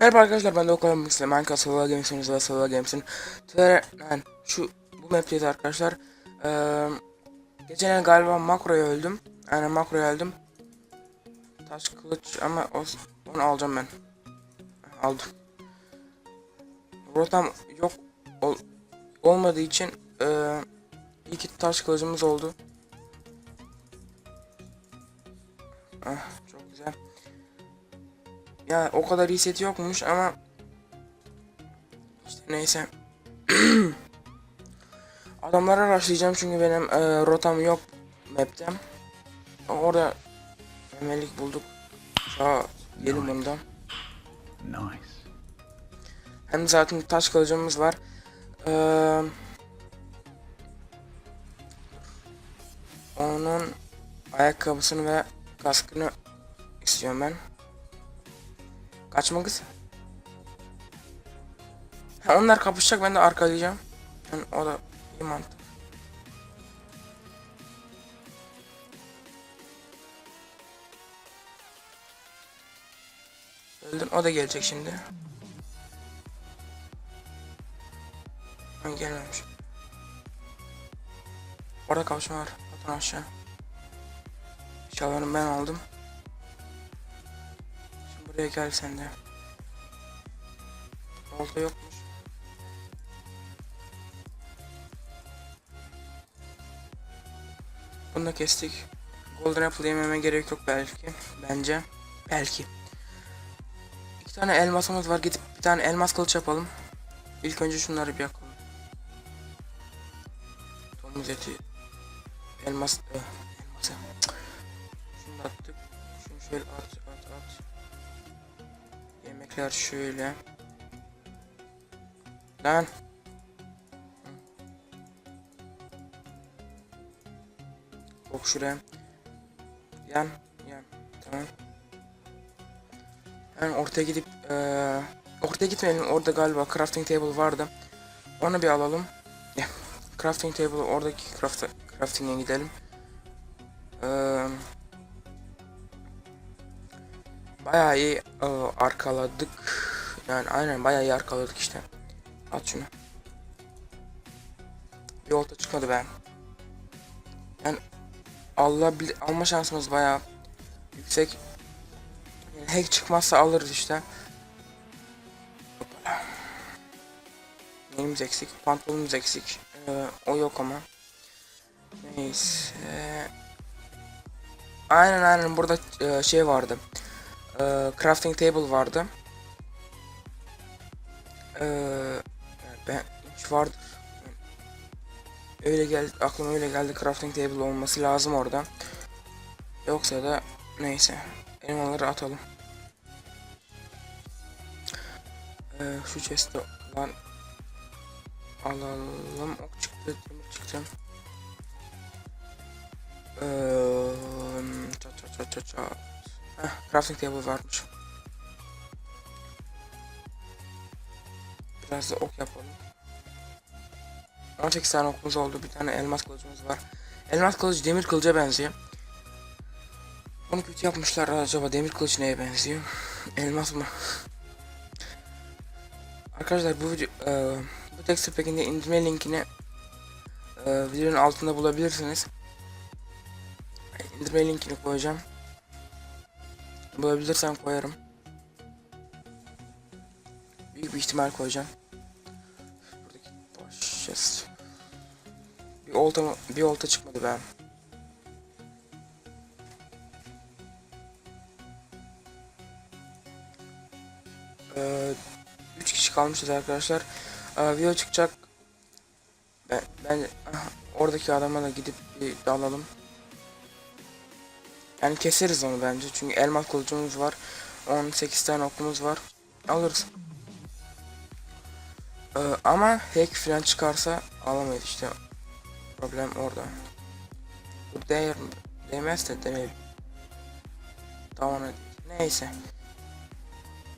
Merhaba arkadaşlar ben de Okan Mix'le Minecraft Survival Games'in ve Survival Games'in yani şu bu map'teyiz arkadaşlar. Ee, Geçen galiba makroya öldüm. Yani makroya öldüm Taş kılıç ama o, onu alacağım ben. Aldım. Rotam yok ol, olmadığı için ee, iki taş kılıcımız oldu. Ah çok güzel ya o kadar iyi seti yokmuş ama işte neyse. Adamlara başlayacağım çünkü benim e, rotam yok map'te. Orada memelik bulduk. Aa, gelin bundan. Nice. Hem zaten taş kılıcımız var. Ee, onun ayakkabısını ve kaskını istiyorum ben. Kaçma kız. Ha, onlar kapışacak ben de arkalayacağım. Yani o da iyi mantık. Öldün o da gelecek şimdi. Ha, gelmemiş. Orada kapışma var. Atın aşağı. Şalvarını ben aldım. Buraya gel sen de. Olta yokmuş. Bunu da kestik. Golden Apple yememe gerek yok belki. Bence. Belki. İki tane elmasımız var. Gidip bir tane elmas kılıç yapalım. İlk önce şunları bir yakalım. Domuz eti. Elmas. Eh, elması. Şunu attık. Şunu şöyle at. Yemekler şöyle. Lan. Bok şuraya. Yan. Yan. Tamam. Yani ortaya gidip eee ortaya gitmeyelim. Orada galiba crafting table vardı. Onu bir alalım. Crafting table oradaki craft crafting'e gidelim. Eee bayağı iyi e, arkaladık. Yani aynen bayağı iyi arkaladık işte. At şunu. Bir olta çıkmadı ben. Yani Allah alma şansımız bayağı yüksek. Yani hack çıkmazsa alırız işte. Neyimiz eksik? Pantolonumuz eksik. Ee, o yok ama. Neyse. Aynen aynen burada e, şey vardı. E, crafting table vardı. Yani ben hiç vardır. Öyle geldi aklıma öyle geldi crafting table olması lazım orada. Yoksa da neyse. Elmaları atalım. Ee, şu chest'i lan alalım. Ok çıktı, demir çıktı. Ee, çat çat çat çat. Heh, crafting table varmış. Biraz da ok yapalım. 18 tane okumuz oldu. Bir tane elmas kılıcımız var. Elmas kılıç demir kılıca benziyor. Onu kötü yapmışlar acaba demir kılıç neye benziyor? elmas mı? Arkadaşlar bu video, e, bu texture pack'inde indirme linkini e, videonun altında bulabilirsiniz. İndirme linkini koyacağım. Bulabilirsem koyarım. Büyük bir ihtimal koyacağım. Buradaki chest. Bir olta bir olta çıkmadı be. Ee, üç kişi kalmışız arkadaşlar. Ee, video çıkacak. Ben, ben oradaki adama da gidip bir dalalım. Yani keseriz onu bence. Çünkü elmas kılıcımız var. 18 tane okumuz var. Alırız. Ee, ama hack falan çıkarsa alamayız işte. Problem orada. Bu değer değmez de deneyelim. Tamam hadi. Neyse.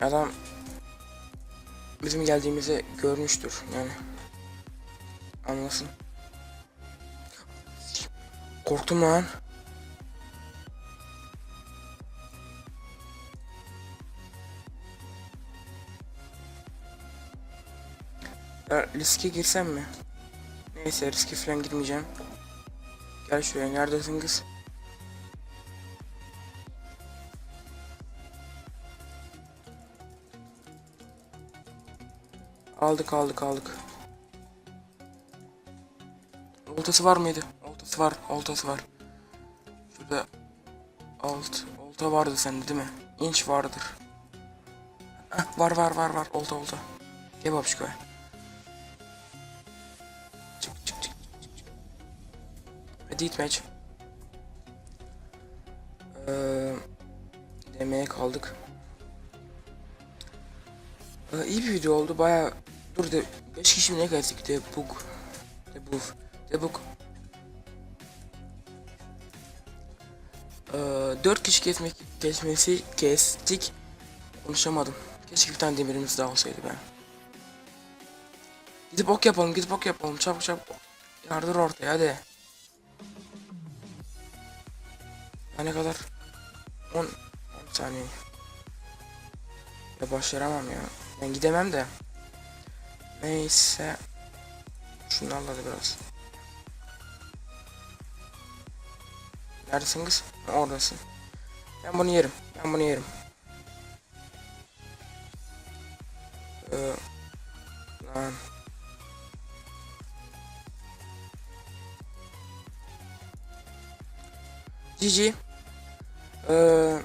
Adam bizim geldiğimizi görmüştür yani. Anlasın. Korktum lan. Ya, riske girsem mi? Neyse riske falan girmeyeceğim. Gel şuraya neredesin kız? Aldık aldık aldık. Oltası var mıydı? Oltası var, oltası var. Şurada alt, olta vardı sende değil mi? İnç vardır. Heh, var var var var, olta olta. Gel babişko. Meç. Ee, demeye kaldık. Ee, iyi bir video oldu baya dur de 5 kişi ne geldik? De bug de bug de bug ee, 4 kişi kesmek kesmesi kestik. Konuşamadım. Keşke bir tane demirimiz daha olsaydı ben gidip ok yapalım gidip ok yapalım. Çabuk çabuk. Yardır ortaya hadi Ya ne kadar 10 10 saniye ya başaramam ya ben gidemem de. Neyse. Şunlarla da biraz. Neredesin kız? Ha, Oradasın. Ben bunu yerim. Ben bunu yerim. Ee, lan. GG. Ee,